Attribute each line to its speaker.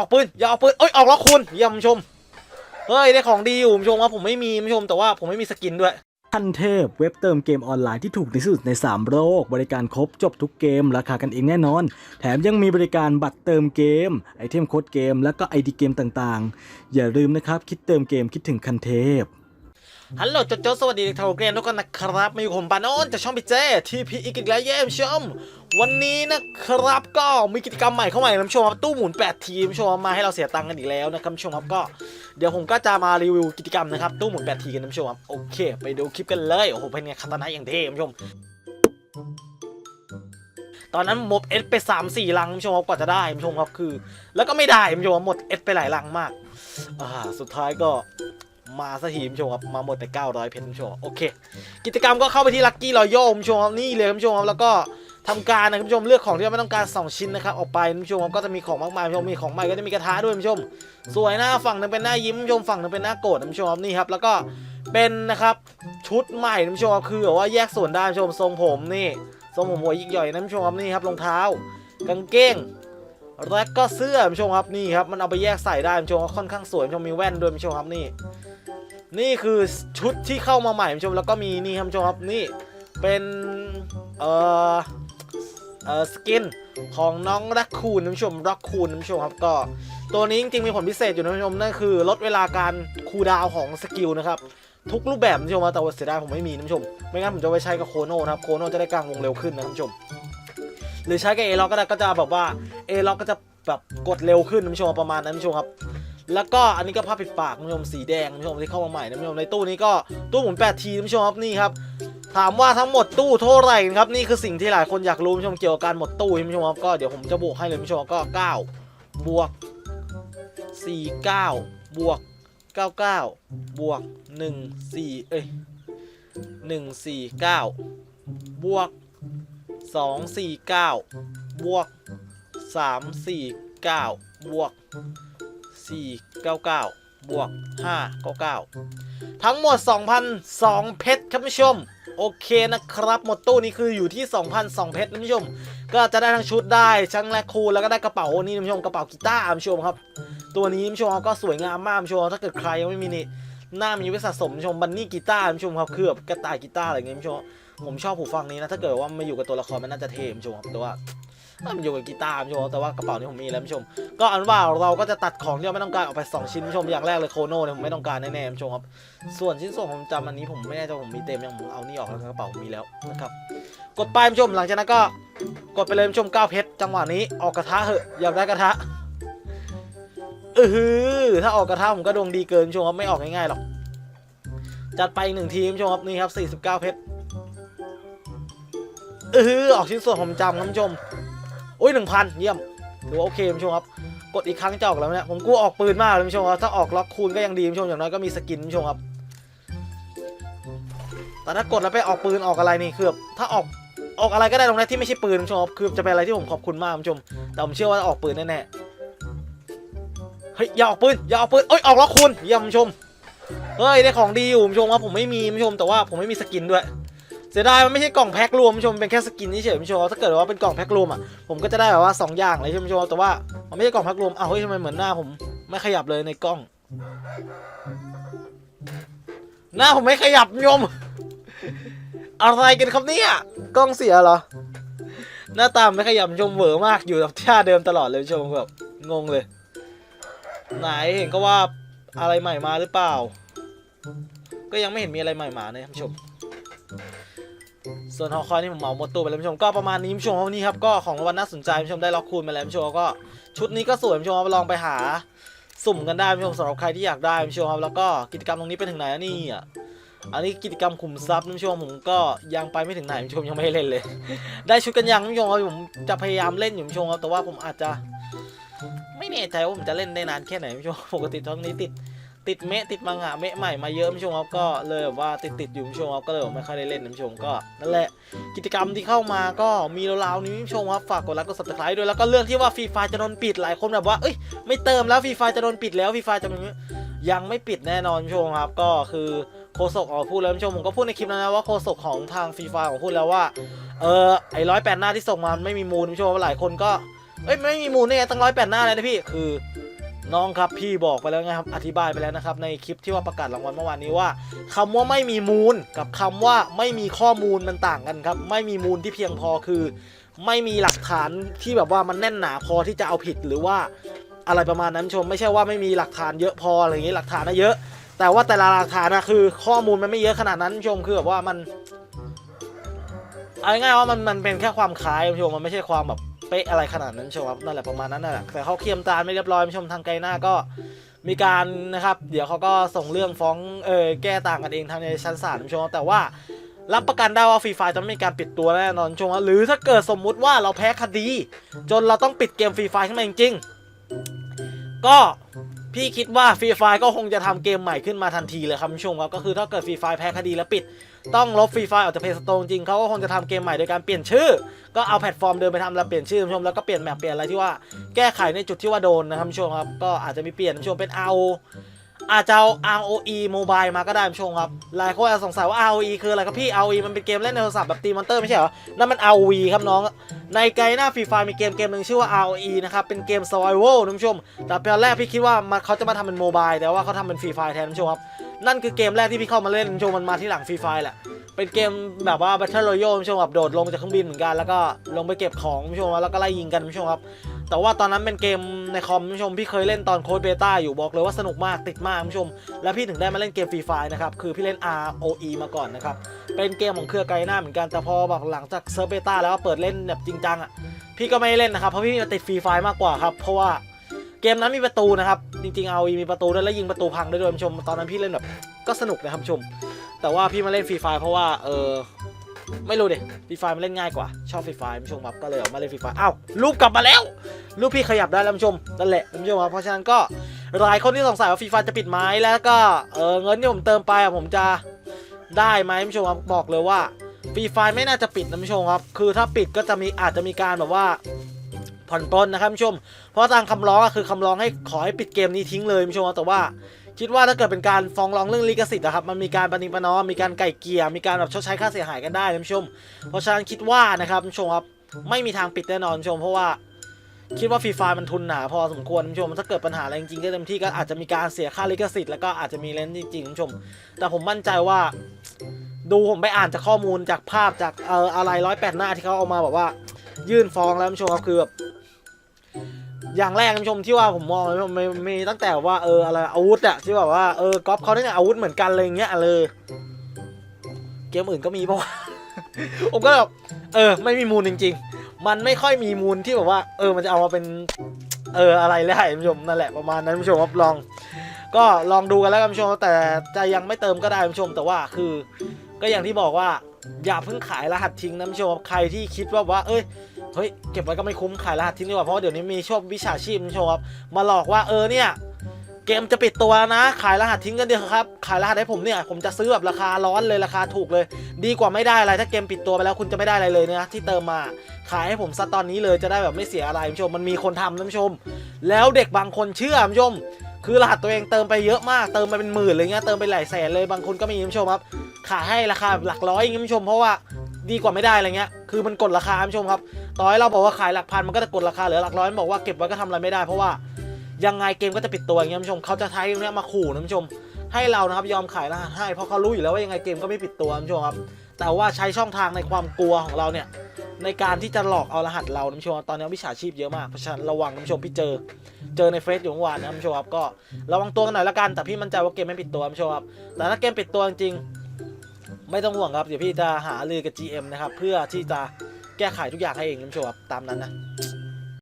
Speaker 1: ออกปืนอย่าออกปืนเอ้ยออกล็อกคุณเยี่ยมชมเฮ้ยได้ของดีอยู่ชมครับผมไม่มีชมแต่ว่าผมไม่มีสกินด้วย
Speaker 2: ทันเทพเว็บเติมเกมออนไลน์ที่ถูกที่สุดใน 3 โลก บริการครบจบทุกเกม ราคากันเองแน่นอน แถมยังมีบริการบัตรเติมเกม ไอเทมโค้ดเกม แล้วก็ไอดีเกมต่างๆ อย่าลืมนะครับ คิดเติมเกมคิดถึงคันเทพ
Speaker 1: ฮัลโหลโจโจสวัสดีเด็กทาวเกรนทุกคนนะครับมาอยู่ผมปานนท์จากช่องพี่เจทีพีอีกแล้วเยี่ยมชม วันนี้นะครับก็มีกิจกรรมใหม่เข้ามาอีกนะคุณผู้ชมครับตู้หมุน 8 ทีมผู้ชมมาให้เราเสียตังค์กันอีกแล้วนะครับผู้ชมครับก็เดี๋ยวผมก็จะมารีวิวกิจกรรมนะครับตู้หมุน 8 ทีกันนะคุณผู้ชมครับโอเค ไปดูคลิปกันเลยโอ้โหเป็นไงคาตานะอย่างเท่คุณผู้ชมตอนนั้นหมดเอสไป3ามสี่ลังชมครับกว่าจะได้ชมครับคือ แล้วก็ไม่ได้ชมครับหมดเอสไปหลายลังมากอ่าสุดท้ายก็ มาสักทีคุณผู้ชมครับมาหมดแต่900 เพชรคุณผู้ชมโอเค กิจกรรมก็เข้าไปที่ลั c กี้รอยัลคุณผู้ชมครับนี่เลยคุณผู้ชมครับแล้วก็ทำการนะคุณผู้ชมเลือกของที่เราไม่ต้องการ 2 ชิ้นนะครับออกไปคุณผู้ชมครับก็จะมีของมากมายคุณผู้ชมมีของใหม่ก็จะมีกระทะด้วยคุณผู้ชมสวยหน้าฝั่งหนึงเป็นหน้ายิ้มคุณผู้ชมฝั่งหนึงเป็นหน้าโกรธคุณผู้ชมครับนี่ครับแล้วก็เป็นนะครับชุดใหม่คุณผู้ชมครับคือแบบว่าแยกส่วนได้คุณผู้ชมทรงผมนี่ทรงผมหัวยิกหย่อยนะคุณผู้ชมครับนี่ครับรองเท้ากางเกงและก็เสื้อคุณผู้ชมครับนี่ครับมันเอาไปแยกใส่ได้คุณผู้ชมค่อนข้างสวยคุณผู้ชมมีแว่นด้วยคุณผู้ชมครับนี่ นี่คือชุดที่เข้ามาใหม่คุณผู้ชมแล้วก็มีนี่ครับคุณผู้ชมครับนี่เป็นเอ่อเอ่อสกินของน้องรักคูนคุณผู้ชมรักคูนคุณผู้ชมครับก็ตัวนี้จริงๆมีผลพิเศษอยู่นะคุณผู้ชมนั่นคือลดเวลาการคูดาวของสกิลนะครับทุกรูปแบบคุณผู้ชมแต่ว่าเสียดายผมไม่มีนะคุณผู้ชมไม่งั้นผมจะไปใช้กับโคโน่นะครับโคโน่จะได้กลางวงเร็วขึ้นนะคุณผู้ชมหรือใช้กับเอล็อกก็ได้ก็จะแบบว่าเอล็อกก็จะแบบกดเร็วขึ้นนะคุณผู้ชมประมาณนั้นคุณผู้ชมครับ แล้วก็อันนี้ก็ผ้าปิดปากคุณผู้ชมสีแดงคุณผู้ชมที่เข้ามาใหม่นะคุณผู้ชมในตู้นี้ก็ตู้หมุน8ทีคุณผู้ชมครับนี่ครับถามว่าทั้งหมดตู้เท่าไหร่ครับนี่คือสิ่งที่หลายคนอยากรู้คุณผู้ชมเกี่ยวกับการหมดตู้คุณผู้ชมครับก็เดี๋ยวผมจะบวกให้เลยคุณผู้ชมก็9บวก49บวก99บวก1 4เอ้ย1 4 9บวก2 4 9บวก3 4 9บวก 499 บวก 599 ทั้งหมด 2,002 เพชรครับผู้ชม โอเคนะครับ หมดตู้นี้คืออยู่ที่ 2,002 เพชรนะผู้ชม ก็จะได้ทั้งชุดได้ชั้งแลกคูลแล้วก็ได้กระเป๋านี่นะผู้ชมกระเป๋ากีตาร์ผู้ชมครับ ตัวนี้นผู้ชมก็สวยงามมากผู้ชมถ้าเกิดใครยังไม่มีนี่หน้ามีไว้สะสมนผู้ชมบันนี่กีตาร์นผู้ชมครับคือแบบกระต่ายกีตาร์อะไรอย่างเงี้ยนผู้ชมผมชอบหูฟังนี้นะ ถ้าเกิดว่ามาอยู่กับตัวละครมันน่าจะเท่นผู้ชมครับแต่ว่า มันอยู่กับกีตาร์ผู้ชมแต่ว่ากระเป๋านี้ผมมีแล้วผู้ชม ก็อันว่าเราก็จะตัดของที่เราไม่ต้องการออกไป 2 ชิ้นผู้ชมอย่างแรกเลยโคโน่เนี่ยผมไม่ต้องการแน่ๆผู้ชมครับส่วนชิ้นส่วนผมจำอันนี้ผมไม่แน่ใจผมมีเต็มยังผมเอานี่ออกแล้วกระเป๋ามีแล้วนะครับกดไปผู้ชมหลังจากนั้นก็กดไปเลยผู้ชม9เพชรจังหวะนี้ออกกระทะเหอะอยากได้กระทะเออถ้าออกกระทะผมก็ดวงดีเกินผู้ชมครับไม่ออกง่ายๆหรอกจัดไปอีกหนึ่งทีมผู้ชมครับนี่ครับ 49 เพชรเอออออกชิ้นส่วนผมจำครับผู้ชม โอ้ยหนึ่งพันเยี่ยมถือว่าโอเคคุณผู้ชมครับ กดอีกครั้งจะออกแล้วเนี่ยผมกลัวออกปืนมากเลยคุณผู้ชมครับถ้าออกล็อกคูณก็ยังดีคุณผู้ชมอย่างน้อยก็มีสกินคุณผู้ชมครับแต่ถ้ากดแล้วไปออกปืนออกอะไรนี่คือถ้าออกออกอะไรก็ได้ตรงนี้ที่ไม่ใช่ปืนคุณผู้ชมครับคือจะเป็นอะไรที่ผมขอบคุณมากคุณผู้ชม แต่ผมเชื่อว่าออกปืนแน่ๆเฮ้ยอย่าออกปืนอย่าออกปืนเอ้ยออกล็อกคูณเยี่ยมคุณผู้ชมเฮ้ยได้ของดีอยู่คุณผู้ชมครับผมไม่มีคุณผู้ชมแต่ว่าผมไม่มีสกินด้วย เสียดายมันไม่ใช่กล่องแพ็ครวมคุณผู้ชมเป็นแค่สกินเฉยคุณผู้ชมถ้าเกิดว่าเป็นกล่องแพ็ครวมอะผมก็จะได้แบบว่าสองอย่างเลยชมคุณผู้ชมแต่ว่ามันไม่ใช่กล่องแพ็ครวมอ้าวเฮ้ยทำไมเหมือนหน้าผมไม่ขยับเลยในกล้อง หน้าผมไม่ขยับคุณผู้ชมอะไรกันครับเนี่ยกล้องเสียเหรอ หน้าตามไม่ขยับชมเหวอมากอยู่กับท่าเดิมตลอดเลยคุณผู้ชมแบบงงเลย ไหนเห็นก็ว่าอะไรใหม่มาหรือเปล่า ก็ยังไม่เห็นมีอะไรใหม่มาเลยคุณผู้ชม ส่วนฮอคอยนี่ผมเหมาหมดตัวไปแล้วผู้ชมก็ประมาณนี้ผู้ชมครับนี่ครับก็ของรางวัลน่าสนใจผู้ชมได้ล็อกคูณมาแล้วผู้ชมก็ชุดนี้ก็สวยผู้ชมลองไปหาสุ่มกันได้ผู้ชมสำหรับใครที่อยากได้ผู้ชมครับแล้วก็กิจกรรมตรงนี้ไปถึงไหนนี่อะอันนี้กิจกรรมขุมทรัพย์ผู้ชมผมก็ยังไปไม่ถึงไหนผู้ชมยังไม่เล่นเลย ได้ชุดกันยังผู้ชมครับผมจะพยายามเล่นอยู่ผู้ชมครับแต่ว่าผมอาจจะ ไม่แน่ใจว่าผมจะเล่นได้นานแค่ไหนผู้ชมปกติตอนนี้ติด ติดเมะติดมังงะเมะใหม่มาเยอะคุณผู้ชมครับก็เลยแบบว่าติดติดอยู่คุณผู้ชมครับก็เลยไม่ค่อยได้เล่นคุณผู้ชมก็นั่นแหละกิจกรรมที่เข้ามาก็มีราวๆนี้คุณผู้ชมครับฝากกดไลค์กด subscribe ด้วยแล้วก็เรื่องที่ว่าฟรีไฟจะโดนปิดหลายคนแบบว่าเอ้ยไม่เติมแล้วฟรีไฟจะโดนปิดแล้วฟรีไฟจะมันยังไม่ปิดแน่นอนคุณผู้ชมครับก็คือโฆษกออกพูดแล้วคุณผู้ชมผมก็พูดในคลิปแล้วนะว่าโฆษกของทางฟรีไฟออกมพูดแล้วว่าเออไอ้ร้อยแปดหน้าที่ส่งมาไม่มีมูลคุณผู้ชมหลายคนก็เอ้ยไม่มีมูลได้ไงตั้งร้อยแปดหน้าเลยนะพี่คือ น้องครับพี่บอกไปแล้วนะครับอธิบายไปแล้วนะครับในคลิปที่ว่าประกาศรางวัลเมื่อวานนี้ว่าคำว่าไม่มีมูลกับคำว่าไม่มีข้อมูลมันต่างกันครับ ไม่มีมูลที่เพียงพอคือ ไม่มีหลักฐานที่แบบว่ามันแน่นหนาพอที่จะเอาผิดหรือว่าอะไรประมาณนั้นชม ไม่ใช่ว่าไม่มีหลักฐานเยอะพออะไรอย่างงี้หลักฐานนะเยอะ แต่ว่าแต่ละหลักฐานนะคือ ข้อมูลมันไม่เยอะขนาดนั้นชมคือแบบว่ามันเอาง่ายๆว่ามันมันเป็นแค่ความคล้ายชมมันไม่ใช่ความแบบ เป๊ะอะไรขนาดนั้นชมครับนั่นแหละประมาณนั้นนั่นแหละแต่เขาเคลียมตาไม่เรียบร้อยชมทางไกลหน้าก็มีการนะครับ เดี๋ยวเขาก็ส่งเรื่องฟ้องเออแก้ต่างกันเองทางในชั้นศาลชมแต่ว่ารับประกันได้ว่าฟรีไฟจะไม่มีการปิดตัวแน่นอนชมหรือถ้าเกิดสมมุติว่าเราแพ้คดี จนเราต้องปิดเกมฟรีไฟขึ้นมาจริงๆก็ พี่คิดว่าฟรีไฟก็คงจะทำเกมใหม่ขึ้นมาทันทีเลยครับคุณผู้ชมครับก็คือถ้าเกิดฟรีไฟแพ้คดีแล้วปิด ต้องลบฟรีไฟออกจากเพย์สโตร์จริงเขาก็คงจะทำเกมใหม่โดยการเปลี่ยนชื่อ ก็เอาแพลตฟอร์มเดิมไปทำแล้วเปลี่ยนชื่อคุณชมแล้วก็เปลี่ยนแมปเปลี่ยนอะไรที่ว่าแก้ไขในจุดที่ว่าโดนนะครับคุณชมครับก็อาจจะมีเปลี่ยนคุณชมเป็น RO อาจจะเอา ROE Mobile มาก็ได้คุณชมครับ หลายคนอาจจะสงสัยว่า ROE คืออะไรครับพี่ ROE มันเป็นเกมเล่นในโทรศัพท์แบบตีมอนเตอร์ไม่ใช่เหรอ นั่นมัน ROV ครับน้อง ในไกลหน้าฟรีไฟมีเกมเกมหนึ่งชื่อว่า ROE นะครับ เป็นเกม survival นะคุณผู้ชม แต่ตอนแรกพี่คิดว่ามันเขาจะมาทำเป็นโมบายแต่ว่าเขาทำเป็นฟรีไฟแทนคุณผู้ชมครับ นั่นคือเกมแรกที่พี่เข้ามาเล่นคุณผู้ชมมันมาที่หลังฟรีไฟแหละ เป็นเกมแบบว่า Battle Royale คุณผู้ชมแบบโดดลงจากเครื่องบินเหมือนกัน แล้วก็ลงไปเก็บของคุณผู้ชมแล้วก็ไล่ยิงกันคุณผู้ชมครับ แต่ว่าตอนนั้นเป็นเกมในคอมผู้ชมพี่เคยเล่นตอนโค้ดเบต้าอยู่บอกเลยว่าสนุกมากติดมากผู้ชม แล้วพี่ถึงได้มาเล่นเกมฟรีไฟนะครับคือพี่เล่น ROE มาก่อนนะครับเป็นเกมของเครือไกหน้าเหมือนกันแต่พอแบบหลังจากเซิร์ฟเบต้าแล้วเปิดเล่นแบบจริงจังอะพี่ก็ไม่เล่นนะครับเพราะพี่ติดฟรีไฟมากกว่าครับเพราะว่าเกมนั้นมีประตูนะครับจริงๆ ROE มีประตูด้วยแล้วยิงประตูพังด้ด้วยผู้ชม ตอนนั้นพี่เล่นแบบก็สนุกนะครับผู้ชม แต่ว่าพี่มาเล่นฟรีไฟเพราะว่าเออ ไม่รู้ดิฟรีไฟมันเล่นง่ายกว่า ชอบฟรีไฟคุณผู้ชมครับก็เลยออกมาเล่นฟรีไฟอ้าวรูปกลับมาแล้วรูปพี่ขยับได้แล้วคุณผู้ชมนั่นแหละคุณผู้ชมครับเพราะฉะนั้นก็หลายคนที่สงสัยว่าฟรีไฟจะปิดไหมแล้วก็เออเงินที่ผมเติมไปผมจะได้ไหมคุณผู้ชมครับบอกเลยว่าฟรีไฟไม่น่าจะปิดนะคุณผู้ชมครับ คือถ้าปิดก็จะมีอาจจะมีการแบบว่าผ่อนปลนนะครับคุณผู้ชม เพราะทางคำร้องอะคือคำร้องให้ขอให้ปิดเกมนี้ทิ้งเลยคุณผู้ชมครับแต่ว่า คิดว่าถ้าเกิดเป็นการฟ้องร้องเรื่องลิขสิทธิ์นะครับมันมีการปฏิปนอมมีการไก่เกี่ยมีการแบบชดใช้ค่าเสียหายกันได้นะคุณผู้ชม เพราะฉะนั้นคิดว่านะครับคุณผู้ชมครับไม่มีทางปิดแน่นอนคุณผู้ชม เพราะว่าคิดว่าฟรีไฟมันทุนหนาพอสมควรคุณผู้ชมถ้าเกิดปัญหาอะไรจริงๆก็เต็มที่ก็อาจจะมีการเสียค่าลิขสิทธิ์แล้วก็อาจจะมีเลนจริงๆคุณผู้ชม แต่ผมมั่นใจว่า ดูผมไปอ่านจากข้อมูลจากภาพจากเอ่ออะไรร้อยแปดหน้าที่เขาเอามาแบบว่า ยื่นฟ้องแล้วคุณผู้ชมครับคือแบบ อย่างแรกคุณผู้ชมที่ว่าผมมองมันมีมีตั้งแต่ว่าเอออะไรอาวุธอะที่แบบว่าเออก๊อฟเขาเนี่ยอาวุธเหมือนกันเลยอย่างเงี้ยเลยเกมอื่นก็มีปะวะผมก็แบบเออ ไม่มีมูลจริง ๆ มันไม่ค่อยมีมูลที่แบบว่า เออมันจะเอามาเป็น เอออะไรได้คุณผู้ชมนั่นแหละประมาณนั้นคุณผู้ชมครับลอง ก็ลองดูกันแล้วคุณผู้ชมแต่จะยังไม่เติมก็ได้คุณผู้ชมแต่ว่าคือ ก็อย่างที่บอกว่า อย่าเพิ่งขายรหัสทิ้งนะคุณผู้ชมใครที่คิดว่าว่า เอ้ย เฮ้ยเก็บไว้ก็ไม่คุ้มขายรหัสทิ้งดีกว่าเพราะเดี๋ยวนี้มีช่วงวิชาชีพคุณผู้ชมครับมาหลอกว่าเออเนี่ยเกมจะปิดตัวนะ ขายรหัสทิ้งกันเดียวครับ ขายรหัสให้ผมเนี่ย ผมจะซื้อแบบราคาร้อนเลยราคาถูกเลย ดีกว่าไม่ได้อะไรถ้าเกมปิดตัวไปแล้วคุณจะไม่ได้อะไรเลยนะที่เติมมาขายให้ผมซะตอนนี้เลยจะได้แบบไม่เสียอะไรคุณผู้ชมมันมีคนทำนะคุณผู้ชม แล้วเด็กบางคนเชื่อคุณผู้ชม คือรหัสตัวเองเติมไปเยอะมากเติมไปเป็นหมื่นเลยเงี้ยเติมไปหลายแสนเลยบางคนก็มีคุณผู้ชมครับขายให้ราคาหลักร้อยอย่างงี้คุณผู้ชมเพราะว่า ดีกว่าไม่ได้อะไรเงี้ย คือมันกดราคาคุณผู้ชมครับ ต่อให้เราบอกว่าขายหลักพันมันก็จะกดราคาเหลือหลักร้อยมันบอกว่าเก็บไว้ก็ทำอะไรไม่ได้เพราะว่ายังไงเกมก็จะปิดตัวอย่างเงี้ยคุณผู้ชมเขาจะใช้ตรงเนี้ยมาขู่นะคุณผู้ชม ให้เรานะครับยอมขายรหัสให้เพราะเขารู้อยู่แล้วว่ายังไงเกมก็ไม่ปิดตัวคุณผู้ชมครับ แต่ว่าใช้ช่องทางในความกลัวของเราเนี่ยในการที่จะหลอกเอารหัสเรานะคุณผู้ชมตอนนี้วิชาชีพเยอะมากเพราะฉะนั้นระวังนะคุณผู้ชมพี่เจอ เจอในเฟซอยู่เมื่อวานนะคุณผู้ชมครับก็ระวังตัวกันหน่อยละกันแต่พี่มั่นใจว่าเกมไม่ปิดตัวคุณผู้ชมครับแต่ถ้าเกมปิดตัวจริงๆ ไม่ต้องห่วงครับ เดี๋ยวพี่จะหาลือกับ GM นะครับ เพื่อที่จะแก้ไขทุกอย่างให้เองคุณผู้ชมครับตามนั้นนะ